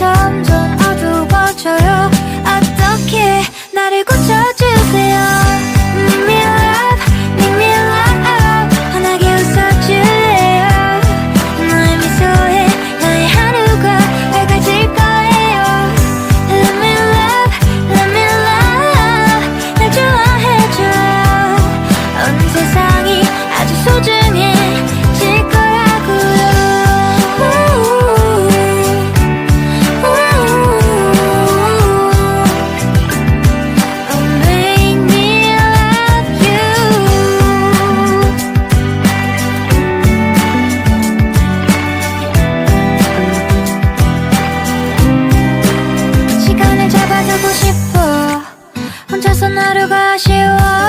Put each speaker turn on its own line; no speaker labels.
점점 어두워져요. 가두고 싶어. 혼자서 하루가 아쉬워